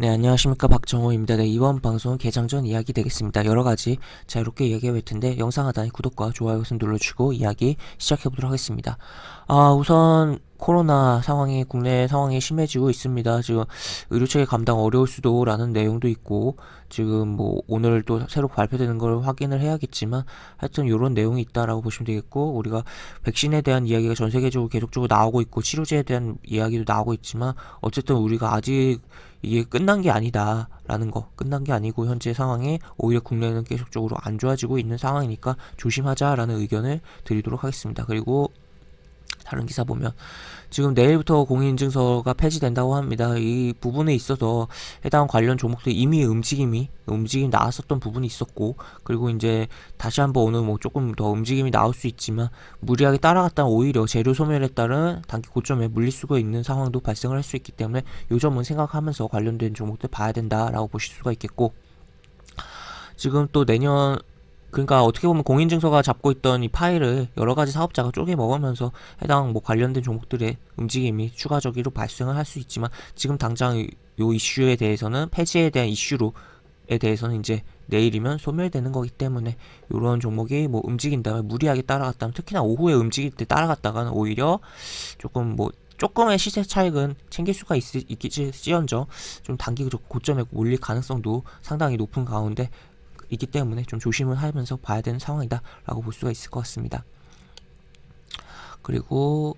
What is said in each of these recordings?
네, 안녕하십니까. 박정호입니다. 네, 이번 방송은 개장 전 이야기 되겠습니다. 여러 가지 자유롭게 이야기해 볼 텐데, 영상 하단에 구독과 좋아요 버튼 눌러주시고 이야기 시작해 보도록 하겠습니다. 아, 우선 코로나 상황이, 국내 상황이 심해지고 있습니다. 지금 의료 체계 감당 어려울 수도 라는 내용도 있고, 지금 뭐 오늘 또 새로 발표되는 걸 확인을 해야겠지만, 하여튼 이런 내용이 있다라고 보시면 되겠고, 우리가 백신에 대한 이야기가 전 세계적으로 계속적으로 나오고 있고, 치료제에 대한 이야기도 나오고 있지만, 어쨌든 우리가 아직 이게 끝난 게 아니다라는 거 끝난 게 아니고 현재 상황에 오히려 국내는 계속적으로 안 좋아지고 있는 상황이니까 조심하자라는 의견을 드리도록 하겠습니다. 그리고 다른 기사 보면 지금 내일부터 공인인증서가 폐지된다고 합니다. 이 부분에 있어서 해당 관련 종목들 이미 움직임이 움직임 나왔었던 부분이 있었고 그리고 이제 다시 한번 오늘 뭐 조금 더 움직임이 나올 수 있지만 무리하게 따라갔다면 오히려 재료 소멸에 따른 단기 고점에 물릴 수가 있는 상황도 발생을 할 수 있기 때문에 요 점은 생각하면서 관련된 종목들 봐야 된다라고 보실 수가 있겠고 지금 또 내년 그러니까 어떻게 보면 공인증서가 잡고 있던 이 파일을 여러 가지 사업자가 쪼개 먹으면서 해당 뭐 관련된 종목들의 움직임이 추가적으로 발생을 할 수 있지만 지금 당장 이- 요 이슈에 대해서는 폐지에 대한 이슈로에 대해서는 이제 내일이면 소멸되는 거기 때문에 이런 종목이 뭐 움직인다면 무리하게 따라갔다면 특히나 오후에 움직일 때 따라갔다가는 오히려 조금 뭐 조금의 시세 차익은 챙길 수가 있, 있겠지언정 좀 단기 고점에 몰릴 가능성도 상당히 높은 가운데 있기 때문에 좀 조심을 하면서 봐야 되는 상황이다라고 볼 수가 있을 것 같습니다. 그리고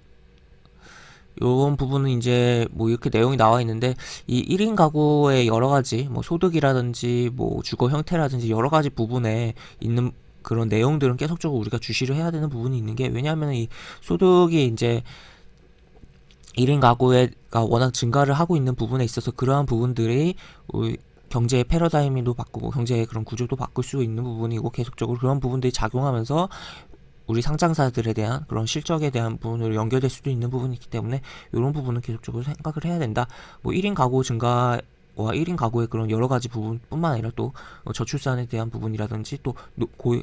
요런 부분은 이제 뭐 이렇게 내용이 나와 있는데 이 1인 가구의 여러 가지 뭐 소득이라든지 뭐 주거 형태라든지 여러 가지 부분에 있는 그런 내용들은 계속적으로 우리가 주시를 해야 되는 부분이 있는 게 왜냐하면 이 소득이 이제 1인 가구가 워낙 증가를 하고 있는 부분에 있어서 그러한 부분들이 경제의 패러다임도 바꾸고 경제의 그런 구조도 바꿀 수 있는 부분이고 계속적으로 그런 부분들이 작용하면서 우리 상장사들에 대한 그런 실적에 대한 부분으로 연결될 수도 있는 부분이 있기 때문에 이런 부분은 계속적으로 생각을 해야 된다. 뭐 1인 가구 증가 와 1인 가구의 그런 여러 가지 부분뿐만 아니라 또 어, 저출산에 대한 부분이라든지 또 노- 고,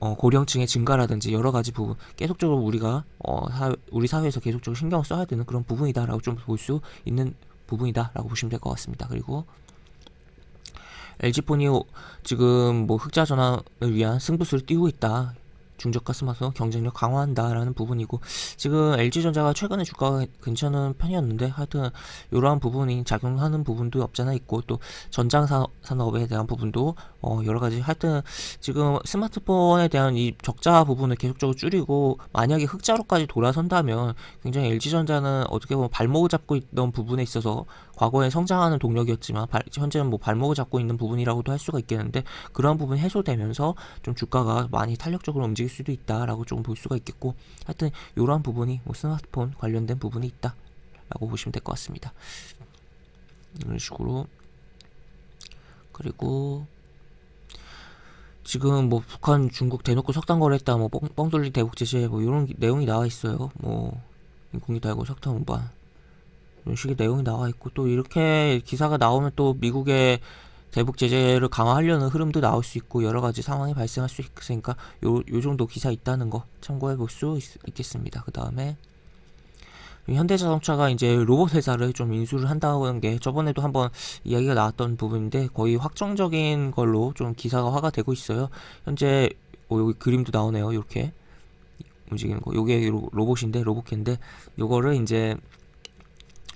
어, 고령층의 증가라든지 여러 가지 부분 계속적으로 우리가 어, 사, 우리 사회에서 계속적으로 신경 을 써야 되는 그런 부분이다라고 좀 볼 수 있는 부분이다라고 보시면 될 것 같습니다. 그리고 LG폰이 지금 뭐 흑자 전환을 위한 승부수를 띄우고 있다. 중저가 스마트폰 경쟁력 강화한다라는 부분이고 지금 LG전자가 최근에 주가가 괜찮은 편이었는데 하여튼 이러한 부분이 작용하는 부분도 없잖아 있고 또 전장 산- 산업에 대한 부분도 어 여러 가지 하여튼 지금 스마트폰에 대한 이 적자 부분을 계속적으로 줄이고 만약에 흑자로까지 돌아선다면 굉장히 LG전자는 어떻게 보면 발목을 잡고 있던 부분에 있어서 과거에 성장하는 동력이었지만 발- 현재는 뭐 발목을 잡고 있는 부분이라고도 할 수가 있겠는데 그런 부분이 해소되면서 좀 주가가 많이 탄력적으로 움직일 수도 있다라고 좀볼 수가 있겠고 하여튼 이러한 부분이 뭐 스마트폰 관련된 부분이 있다라고 보시면 될 것 같습니다. 이런 식으로 그리고 지금 뭐 북한 중국 대놓고 석탄 거래했다 뭐 뻥, 뻥 뚫린 대북 제재 뭐 이런 기- 내용이 나와 있어요. 뭐 인공이 달고 석탄 운반 이런 식의 내용이 나와 있고 또 이렇게 기사가 나오면 또 미국의 대북 제재를 강화하려는 흐름도 나올 수 있고 여러 가지 상황이 발생할 수 있으니까 요, 요 정도 기사 있다는 거 참고해 볼 수 있겠습니다. 그 다음에 현대자동차가 이제 로봇 회사를 좀 인수를 한다는 게 저번에도 한번 이야기가 나왔던 부분인데 거의 확정적인 걸로 좀 기사가 화가 되고 있어요. 현재 어, 여기 그림도 나오네요. 이렇게 움직이는 거. 요게 로- 로봇인데 로봇캔데 요거를 이제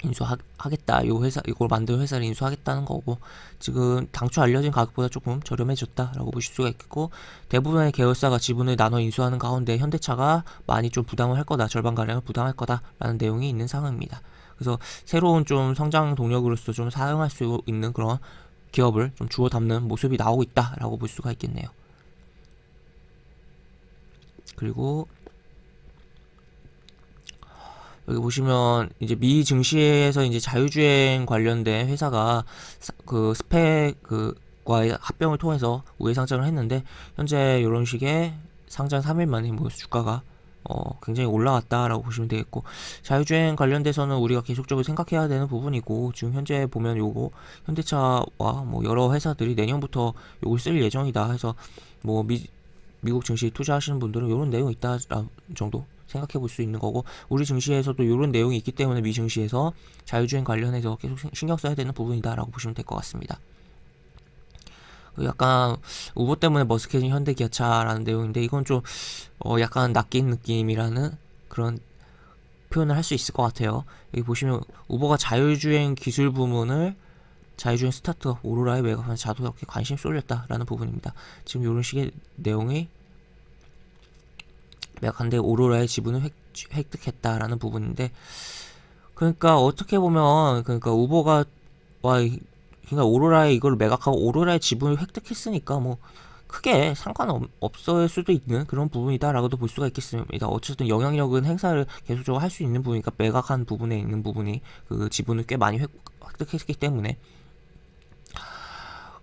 인수하겠다. 요 회사 이걸 만든 회사를 인수하겠다는 거고 지금 당초 알려진 가격보다 조금 저렴해졌다라고 보실 수가 있겠고 대부분의 계열사가 지분을 나눠 인수하는 가운데 현대차가 많이 좀 부담을 할 거다. 절반 가량을 부담할 거다라는 내용이 있는 상황입니다. 그래서 새로운 좀 성장 동력으로서 좀 사용할 수 있는 그런 기업을 좀 주워 담는 모습이 나오고 있다라고 볼 수가 있겠네요. 그리고 여기 보시면 이제 미 증시에서 이제 자유주행 관련된 회사가 사- 그 스펙 그과의 합병을 통해서 우회 상장을 했는데 현재 이런 식의 상장 3일 만에 뭐 주가가 어 굉장히 올라왔다라고 보시면 되겠고 자유주행 관련돼서는 우리가 계속적으로 생각해야 되는 부분이고 지금 현재 보면 요거 현대차와 뭐 여러 회사들이 내년부터 요걸 쓸 예정이다 해서 뭐 미, 미국 증시에 투자하시는 분들은 이런 내용이 있다 정도 생각해 볼 수 있는 거고 우리 증시에서도 이런 내용이 있기 때문에 미 증시에서 자율주행 관련해서 계속 신- 신경 써야 되는 부분이다라고 보시면 될 것 같습니다. 그 약간 우버 때문에 머스켓이 현대기아차라는 내용인데 이건 좀 어, 약간 낚인 느낌이라는 그런 표현을 할 수 있을 것 같아요. 여기 보시면 우버가 자율주행 기술 부문을 자율주행 스타트업 오로라에 매각하면서 자동차에 관심 쏠렸다라는 부분입니다. 지금 이런 식의 내용이 매각한데 오로라의 지분을 획, 획득했다라는 부분인데 그러니까 어떻게 보면 그러니까 우버가 와 이- 그러니까 오로라에 이걸 매각하고 오로라의 지분을 획득했으니까 뭐 크게 상관없을 수도 있는 그런 부분이다라고도 볼 수가 있겠습니다. 어쨌든 영향력은 행사를 계속적으로 할 수 있는 부분이니까 매각한 부분에 있는 부분이 그 지분을 꽤 많이 획, 획득했기 때문에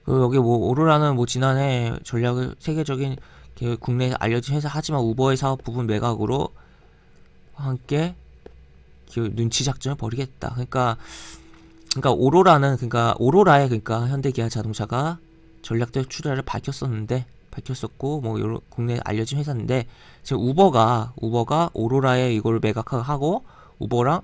그 여기 뭐 오로라는 뭐 지난해 전략을 세계적인 그 국내에 알려진 회사 하지만 우버의 사업 부분 매각으로 함께 그 눈치 작전을 벌이겠다. 그러니까 그러니까 오로라는 그러니까 오로라에 그러니까 현대기아 자동차가 전략적 출하를 밝혔었는데 밝혔었고 뭐 여러 국내에 알려진 회사인데 지금 우버가 우버가 오로라에 이걸 매각하고 우버랑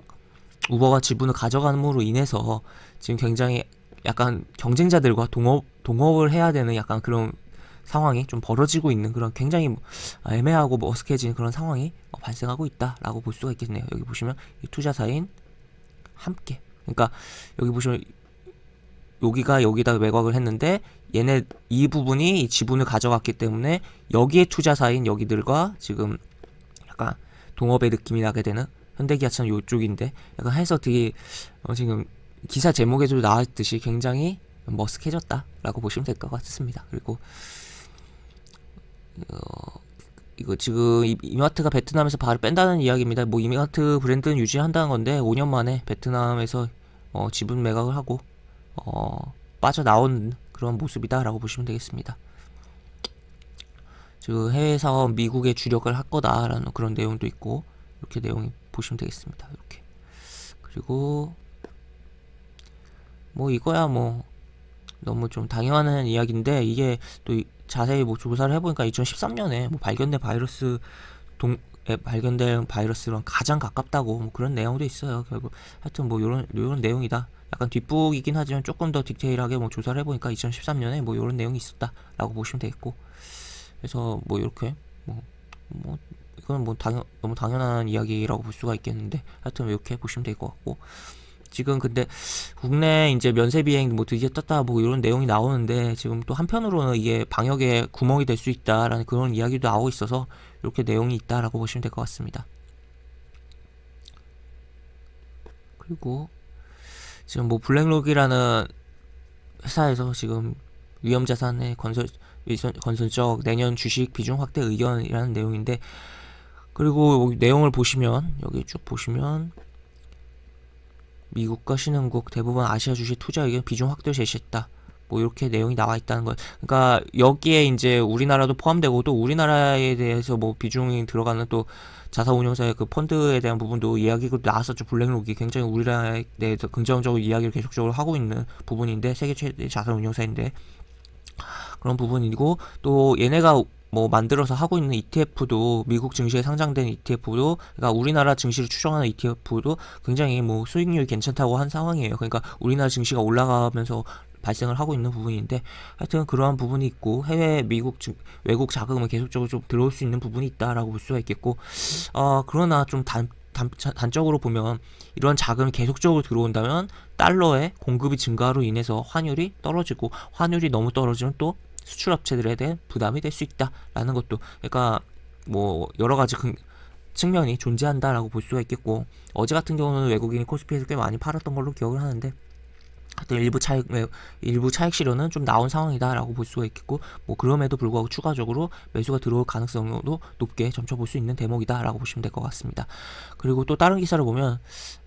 우버가 지분을 가져감으로 인해서 지금 굉장히 약간 경쟁자들과 동업 동업을 해야 되는 약간 그런 상황이 좀 벌어지고 있는 그런 굉장히 뭐 애매하고 머쓱해진 그런 상황이 어, 발생하고 있다라고 볼 수가 있겠네요. 여기 보시면 이 투자사인 함께 그러니까 여기 보시면 여기가 여기다 매각을 했는데 얘네 이 부분이 이 지분을 가져갔기 때문에 여기에 투자사인 여기들과 지금 약간 동업의 느낌이 나게 되는 현대기아차는 요쪽인데 약간 해서 되게 어 지금 기사 제목에도 나왔듯이 굉장히 머쓱해졌다라고 보시면 될 것 같습니다. 그리고 어, 이거 지금 이- 이마트가 베트남에서 발을 뺀다는 이야기입니다. 뭐 이마트 브랜드는 유지한다는 건데 5년 만에 베트남에서 어, 지분 매각을 하고 어, 빠져나온 그런 모습이다라고 보시면 되겠습니다. 지금 해외 사업 미국에 주력을 할 거다라는 그런 내용도 있고 이렇게 내용이 보시면 되겠습니다. 이렇게 그리고 뭐 이거야 뭐 너무 좀 당연한 이야기인데 이게 또 이- 자세히 뭐 조사를 해보니까 2013년에 뭐 발견된 바이러스 동에 발견된 바이러스랑 가장 가깝다고 뭐 그런 내용도 있어요. 결국 하여튼 뭐 요런 요런 내용이다. 약간 뒷북이긴 하지만 조금 더 디테일하게 뭐 조사를 해보니까 2013년에 뭐 요런 내용이 있었다라고 보시면 되겠고 그래서 뭐 이렇게 뭐뭐 이건 뭐 당연 너무 당연한 이야기라고 볼 수가 있겠는데 하여튼 이렇게 보시면 될 것 같고 지금 근데 국내 이제 면세 비행 뭐 드디어 떴다 뭐 이런 내용이 나오는데 지금 또 한편으로는 이게 방역에 구멍이 될 수 있다라는 그런 이야기도 나오고 있어서 이렇게 내용이 있다라고 보시면 될 것 같습니다. 그리고 지금 뭐 블랙록이라는 회사에서 지금 위험자산의 건설 건설적 내년 주식 비중 확대 의견이라는 내용인데 그리고 내용을 보시면 여기 쭉 보시면 미국과 신흥국 대부분 아시아 주식 투자 의견 비중 확대 제시했다. 뭐 이렇게 내용이 나와 있다는 거. 그러니까 여기에 이제 우리나라도 포함되고 또 우리나라에 대해서 뭐 비중이 들어가는 또 자사운용사의 그 펀드에 대한 부분도 이야기가 나왔었죠. 블랙록이 굉장히 우리나라에 대해서 긍정적으로 이야기를 계속적으로 하고 있는 부분인데 세계 최대 자사운용사인데 그런 부분이고 또 얘네가 뭐 만들어서 하고 있는 ETF도 미국 증시에 상장된 ETF도 그러니까 우리나라 증시를 추정하는 ETF도 굉장히 뭐 수익률이 괜찮다고 한 상황이에요. 그러니까 우리나라 증시가 올라가면서 발생을 하고 있는 부분인데 하여튼 그러한 부분이 있고 해외 미국 증, 외국 자금은 계속적으로 좀 들어올 수 있는 부분이 있다라고 볼 수가 있겠고 어 그러나 좀 단, 단, 단적으로 보면 이런 자금이 계속적으로 들어온다면 달러의 공급이 증가로 인해서 환율이 떨어지고 환율이 너무 떨어지면 또 수출 업체들에 대한 부담이 될 수 있다라는 것도 그러니까 뭐 여러 가지 긍, 측면이 존재한다라고 볼 수가 있겠고 어제 같은 경우는 외국인이 코스피에서 꽤 많이 팔았던 걸로 기억을 하는데 하여튼 일부 차익 매- 일부 차익 실현은 좀 나온 상황이다라고 볼 수가 있겠고 뭐 그럼에도 불구하고 추가적으로 매수가 들어올 가능성도 높게 점쳐볼 수 있는 대목이다라고 보시면 될 것 같습니다. 그리고 또 다른 기사를 보면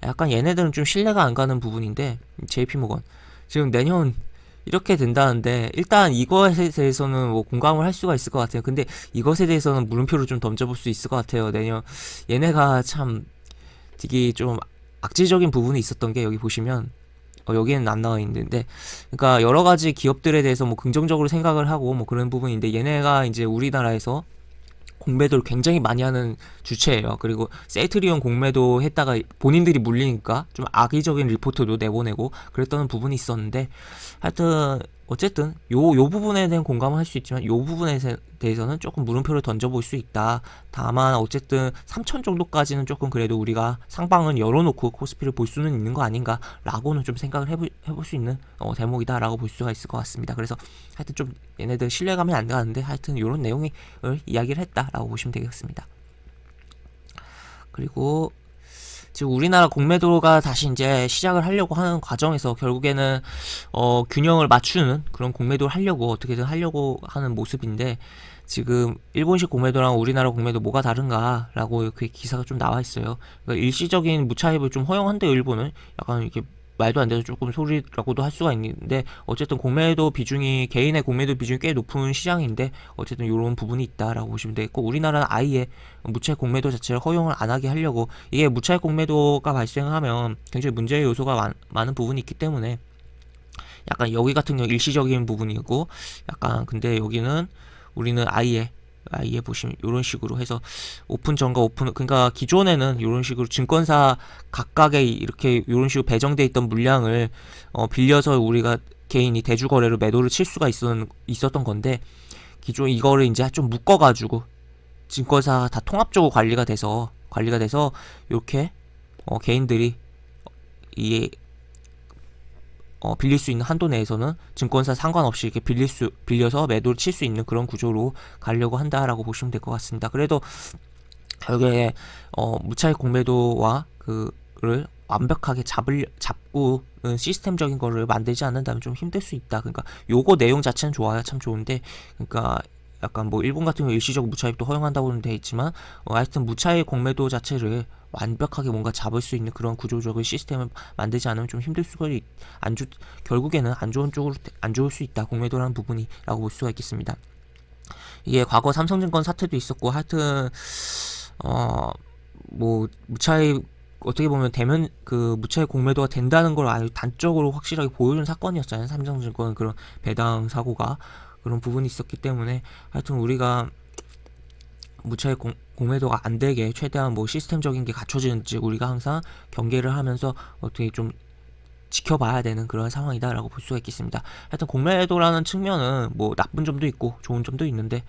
약간 얘네들은 좀 신뢰가 안 가는 부분인데 JP모건 지금 내년 이렇게 된다는데 일단 이것에 대해서는 뭐 공감을 할 수가 있을 것 같아요. 근데 이것에 대해서는 물음표를 좀 던져볼 수 있을 것 같아요. 내년 얘네가 참 되게 좀 악질적인 부분이 있었던 게 여기 보시면 어, 여기에는 안 나와 있는데 그러니까 여러 가지 기업들에 대해서 뭐 긍정적으로 생각을 하고 뭐 그런 부분인데 얘네가 이제 우리나라에서 공매도를 굉장히 많이 하는 주체예요. 그리고 셀트리온 공매도 했다가 본인들이 물리니까 좀 악의적인 리포트도 내보내고 그랬던 부분이 있었는데 하여튼 어쨌든 요, 요 부분에 대한 공감은 할수 있지만 요 부분에 세- 대해서는 조금 물음표를 던져볼 수 있다. 다만 어쨌든 3천 정도까지는 조금 그래도 우리가 상방은 열어놓고 코스피를 볼 수는 있는 거 아닌가라고는 좀 생각을 해볼, 해볼 수 있는 어, 대목이다라고 볼 수가 있을 것 같습니다. 그래서 하여튼 좀 얘네들 신뢰감이 안 가는데 하여튼 이런 내용을 이야기를 했다라고 보시면 되겠습니다. 그리고 지금 우리나라 공매도가 다시 이제 시작을 하려고 하는 과정에서 결국에는 어, 균형을 맞추는 그런 공매도를 하려고 어떻게든 하려고 하는 모습인데 지금 일본식 공매도랑 우리나라 공매도 뭐가 다른가라고 이렇게 기사가 좀 나와 있어요. 그러니까 일시적인 무차입을 좀 허용한대요, 일본은. 약간 이렇게 말도 안 돼서 조금 소리라고도 할 수가 있는데 어쨌든 공매도 비중이 개인의 공매도 비중이 꽤 높은 시장인데 어쨌든 이런 부분이 있다라고 보시면 되겠고 우리나라는 아예 무차익 공매도 자체를 허용을 안 하게 하려고 이게 무차익 공매도가 발생하면 굉장히 문제의 요소가 많, 많은 부분이 있기 때문에 약간 여기 같은 경우 일시적인 부분이고 약간 근데 여기는 우리는 아예 아예 보시면 이런 식으로 해서 오픈 전과 오픈 그러니까 기존에는 이런 식으로 증권사 각각의 이렇게 이런 식으로 배정돼 있던 물량을 어, 빌려서 우리가 개인이 대주 거래로 매도를 칠 수가 있었, 있었던 건데 기존 이거를 이제 좀 묶어 가지고 증권사가 다 통합적으로 관리가 돼서 관리가 돼서 이렇게 어, 개인들이 이 어, 빌릴 수 있는 한도 내에서는 증권사 상관없이 이렇게 빌릴 수 빌려서 매도를 칠 수 있는 그런 구조로 가려고 한다라고 보시면 될 것 같습니다. 그래도 결국에 어, 무차익 공매도와 그를 완벽하게 잡을 잡고 시스템적인 거를 만들지 않는다면 좀 힘들 수 있다. 그러니까 요거 내용 자체는 좋아요, 참 좋은데 그러니까 약간 뭐 일본 같은 경우 일시적 무차익도 허용한다고는 돼 있지만 어, 하여튼 무차익 공매도 자체를 완벽하게 뭔가 잡을 수 있는 그런 구조적인 시스템을 만들지 않으면 좀 힘들 수가 있, 안 좋, 결국에는 안 좋은 쪽으로 안 좋을 수 있다 공매도라는 부분이라고 볼 수가 있겠습니다. 이게 과거 삼성증권 사태도 있었고 하여튼 어뭐 무차익 어떻게 보면 대면 그 무차익 공매도가 된다는 걸 아주 단적으로 확실하게 보여준 사건이었잖아요. 삼성증권 그런 배당 사고가 그런 부분이 있었기 때문에 하여튼 우리가 무차익 공, 공매도가 안 되게 최대한 뭐 시스템적인 게 갖춰지는지 우리가 항상 경계를 하면서 어떻게 좀 지켜봐야 되는 그런 상황이다라고 볼 수가 있겠습니다. 하여튼 공매도라는 측면은 뭐 나쁜 점도 있고 좋은 점도 있는데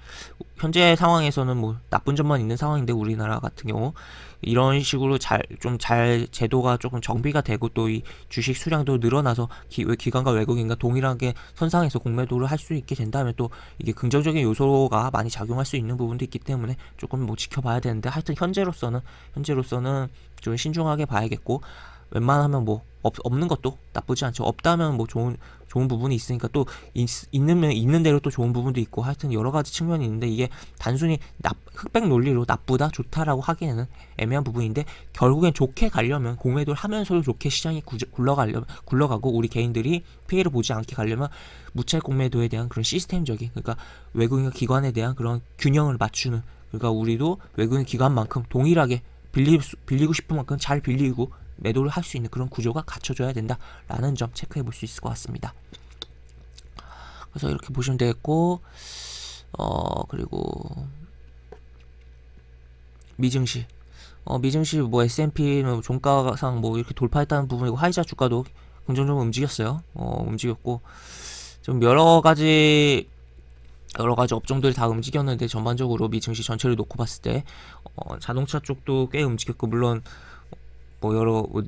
현재 상황에서는 뭐 나쁜 점만 있는 상황인데 우리나라 같은 경우 이런 식으로 잘좀잘 제도가 조금 정비가 되고 또 이 주식 수량도 늘어나서 기, 기관과 외국인과 동일하게 선상에서 공매도를 할 수 있게 된다면 또 이게 긍정적인 요소가 많이 작용할 수 있는 부분도 있기 때문에 조금 뭐 지켜봐야 되는데 하여튼 현재로서는 현재로서는 좀 신중하게 봐야겠고 웬만하면 뭐 없, 없는 것도 나쁘지 않죠. 없다면 뭐 좋은 좋은 부분이 있으니까 또 있, 면 있는 대로 또 좋은 부분도 있고 하여튼 여러 가지 측면이 있는데 이게 단순히 나, 흑백 논리로 나쁘다 좋다라고 하기에는 애매한 부분인데 결국엔 좋게 가려면 공매도를 하면서도 좋게 시장이 구, 굴러가려면 굴러가고 우리 개인들이 피해를 보지 않게 가려면 무채 공매도에 대한 그런 시스템적인 그러니까 외국인 기관에 대한 그런 균형을 맞추는 그러니까 우리도 외국인 기관만큼 동일하게 빌리, 빌리고 싶은 만큼 잘 빌리고 매도를 할 수 있는 그런 구조가 갖춰져야 된다라는 점 체크해 볼 수 있을 것 같습니다. 그래서 이렇게 보시면 되겠고, 어, 그리고, 미증시. 어, 미증시 뭐 S&P 뭐 종가상 뭐 이렇게 돌파했다는 부분이고, 화이자 주가도 긍정적으로 움직였어요. 어, 움직였고, 좀 여러 가지 여러 가지 업종들이 다 움직였는데 전반적으로 미증시 전체를 놓고 봤을 때 어, 자동차 쪽도 꽤 움직였고 물론 뭐 여러 뭐,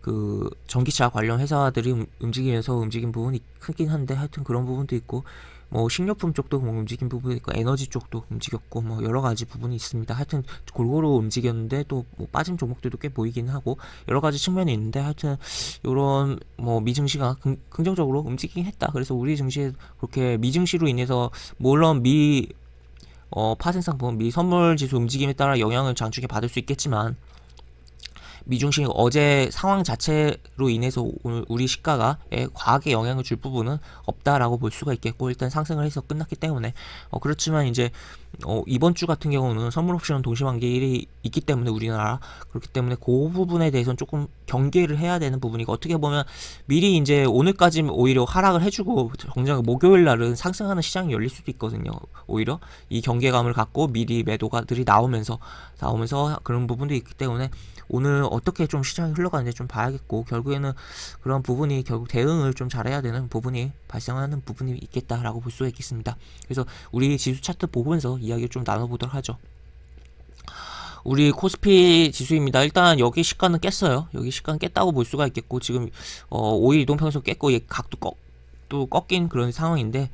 그 전기차 관련 회사들이 움- 움직이면서 움직인 부분이 크긴 한데 하여튼 그런 부분도 있고 뭐 식료품 쪽도 뭐 움직인 부분이 있고 에너지 쪽도 움직였고 뭐 여러 가지 부분이 있습니다. 하여튼 골고루 움직였는데 또 뭐 빠진 종목들도 꽤 보이긴 하고 여러 가지 측면이 있는데 하여튼 요런 뭐 미증시가 긍, 긍정적으로 움직이긴 했다. 그래서 우리 증시에 그렇게 미증시로 인해서 물론 미 어, 파생상품, 미 선물 지수 움직임에 따라 영향을 장중에 받을 수 있겠지만 미중시 어제 상황 자체로 인해서 오늘 우리 시가가 에 과하게 영향을 줄 부분은 없다라고 볼 수가 있겠고 일단 상승을 해서 끝났기 때문에 어 그렇지만 이제 어 이번 주 같은 경우는 선물 옵션 동시만기일이 있기 때문에 우리나라 그렇기 때문에 그 부분에 대해서는 조금 경계를 해야 되는 부분이고 어떻게 보면 미리 이제 오늘까지 오히려 하락을 해주고 정작 목요일 날은 상승하는 시장이 열릴 수도 있거든요. 오히려 이 경계감을 갖고 미리 매도가들이 나오면서 나오면서 그런 부분도 있기 때문에 오늘 어떻게 좀 시장이 흘러가는지 좀 봐야겠고 결국에는 그런 부분이 결국 대응을 좀 잘해야 되는 부분이 발생하는 부분이 있겠다라고 볼 수가 있겠습니다. 그래서 우리 지수 차트 보면서 이야기를 좀 나눠보도록 하죠. 우리 코스피 지수입니다. 일단 여기 시가는 깼어요. 여기 시가는 깼다고 볼 수가 있겠고 지금 어 5일 이동평선 깼고 얘 각도 꺾, 또 꺾인 그런 상황인데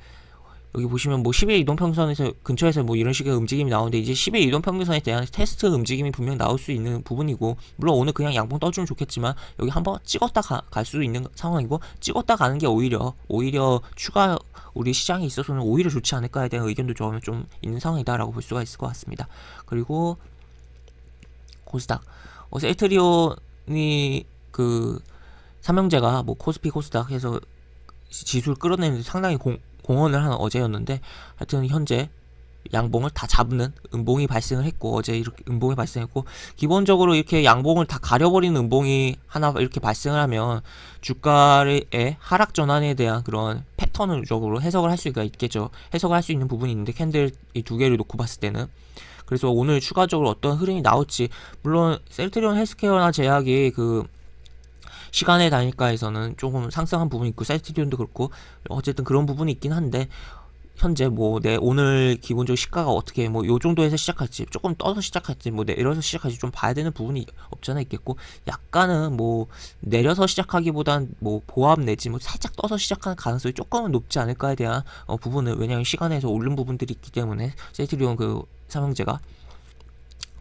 여기 보시면 뭐 10일 이동평선에서 근처에서 뭐 이런 식의 움직임이 나오는데 이제 10일 이동평선에 대한 테스트 움직임이 분명 나올 수 있는 부분이고 물론 오늘 그냥 양봉 떠주면 좋겠지만 여기 한번 찍었다 가, 갈 수도 있는 상황이고 찍었다 가는 게 오히려 오히려 추가 우리 시장에 있어서는 오히려 좋지 않을까에 대한 의견도 좀, 좀 있는 상황이다라고 볼 수가 있을 것 같습니다. 그리고 코스닥 어, 셀트리온이 그 삼형제가 뭐 코스피 코스닥 해서 지수를 끌어내는 상당히 공, 공헌을 한 어제였는데 하여튼 현재 양봉을 다 잡는 음봉이 발생을 했고 어제 이렇게 음봉이 발생했고 기본적으로 이렇게 양봉을 다 가려버리는 음봉이 하나 이렇게 발생을 하면 주가의 하락 전환에 대한 그런 패턴적으로 해석을 할 수가 있겠죠. 해석을 할 수 있는 부분이 있는데 캔들 이 두 개를 놓고 봤을 때는. 그래서 오늘 추가적으로 어떤 흐름이 나올지 물론 셀트리온 헬스케어나 제약이 그 시간의 단위가에서는 조금 상승한 부분이 있고 셀트리온도 그렇고 어쨌든 그런 부분이 있긴 한데 현재 뭐 내 오늘 기본적으로 시가가 어떻게 뭐 요 정도에서 시작할지 조금 떠서 시작할지 뭐 내려서 시작할지 좀 봐야 되는 부분이 없잖아 있겠고 약간은 뭐 내려서 시작하기보단 뭐 보합 내지 뭐 살짝 떠서 시작하는 가능성이 조금은 높지 않을까에 대한 어, 부분은 왜냐하면 시간에서 오른 부분들이 있기 때문에 셀트리온 그 삼형제가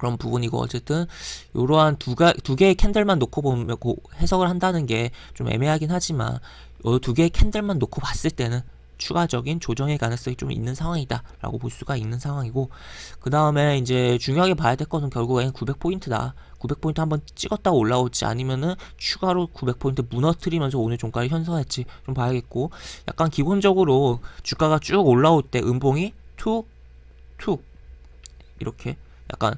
그런 부분이고 어쨌든 이러한 두가 두 개의 캔들만 놓고 보면 고 해석을 한다는 게 좀 애매하긴 하지만 이두 개의 캔들만 놓고 봤을 때는 추가적인 조정의 가능성이 좀 있는 상황이다라고 볼 수가 있는 상황이고 그 다음에 이제 중요하게 봐야 될 것은 결국엔 900포인트다. 900포인트 한번 찍었다가 올라올지 아니면은 추가로 900포인트 무너뜨리면서 오늘 종가를 현선할지 좀 봐야겠고 약간 기본적으로 주가가 쭉 올라올 때 음봉이 툭툭 이렇게 약간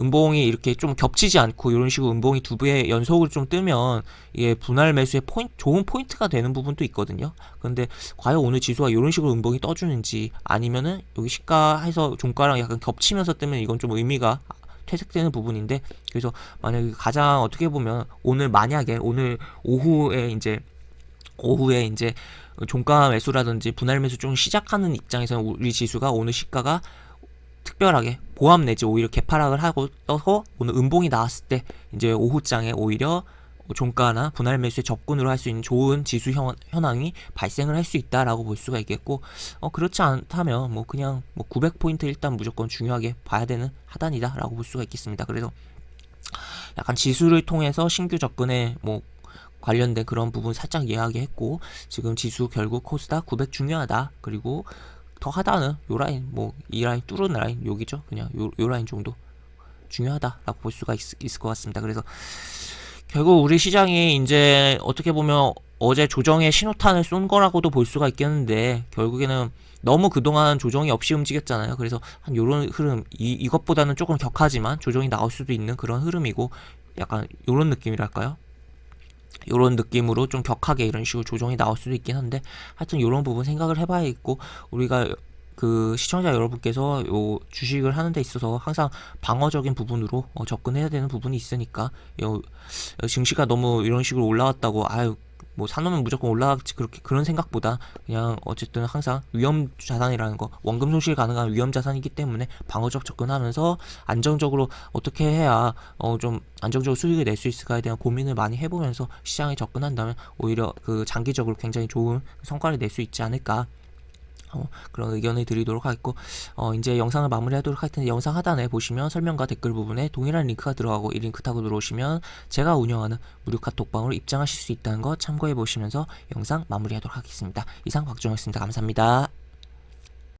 음봉이 이렇게 좀 겹치지 않고 이런 식으로 음봉이 두 배 연속으로 좀 뜨면 이게 분할 매수의 포인트, 좋은 포인트가 되는 부분도 있거든요. 근데 과연 오늘 지수가 이런 식으로 음봉이 떠주는지 아니면은 여기 시가해서 종가랑 약간 겹치면서 뜨면 이건 좀 의미가 퇴색되는 부분인데 그래서 만약에 가장 어떻게 보면 오늘 만약에 오늘 오후에 이제 오후에 이제 종가 매수라든지 분할 매수 좀 시작하는 입장에서는 우리 지수가 오늘 시가가 특별하게 보합 내지 오히려 개파락을 하고 떠서 오늘 음봉이 나왔을 때 이제 오후장에 오히려 종가나 분할 매수에 접근으로 할 수 있는 좋은 지수 현, 현황이 발생을 할 수 있다라고 볼 수가 있겠고 어 그렇지 않다면 뭐 그냥 뭐 900포인트 일단 무조건 중요하게 봐야 되는 하단이다라고 볼 수가 있겠습니다. 그래서 약간 지수를 통해서 신규 접근에 뭐 관련된 그런 부분 살짝 이야기했고 지금 지수 결국 코스닥 900 중요하다 그리고 더 하다는 요 라인 뭐 이 라인 뚫은 라인 여기죠 그냥 요, 요 라인 정도 중요하다라고 볼 수가 있, 있을 것 같습니다 그래서 결국 우리 시장이 이제 어떻게 보면 어제 조정의 신호탄을 쏜 거라고도 볼 수가 있겠는데 결국에는 너무 그동안 조정이 없이 움직였잖아요. 그래서 한 요런 흐름 이, 이것보다는 조금 격하지만 조정이 나올 수도 있는 그런 흐름이고 약간 요런 느낌이랄까요? 요런 느낌으로 좀 격하게 이런 식으로 조정이 나올 수도 있긴 한데 하여튼 요런 부분 생각을 해봐야겠고 우리가 그 시청자 여러분께서 요 주식을 하는 데 있어서 항상 방어적인 부분으로 어 접근해야 되는 부분이 있으니까 요 증시가 너무 이런 식으로 올라왔다고 아유 뭐 사놓으면 무조건 올라가지 그렇게 그런 생각보다 그냥 어쨌든 항상 위험 자산이라는 거 원금 손실 가능한 위험 자산이기 때문에 방어적 접근하면서 안정적으로 어떻게 해야 어 좀 안정적으로 수익을 낼 수 있을까에 대한 고민을 많이 해보면서 시장에 접근한다면 오히려 그 장기적으로 굉장히 좋은 성과를 낼 수 있지 않을까 어, 그런 의견을 드리도록 하겠고 어, 이제 영상을 마무리하도록 할 텐데 영상 하단에 보시면 설명과 댓글 부분에 동일한 링크가 들어가고 이 링크 타고 들어오시면 제가 운영하는 무료 카톡방으로 입장하실 수 있다는 거 참고해 보시면서 영상 마무리하도록 하겠습니다. 이상 박종혁습니다. 감사합니다.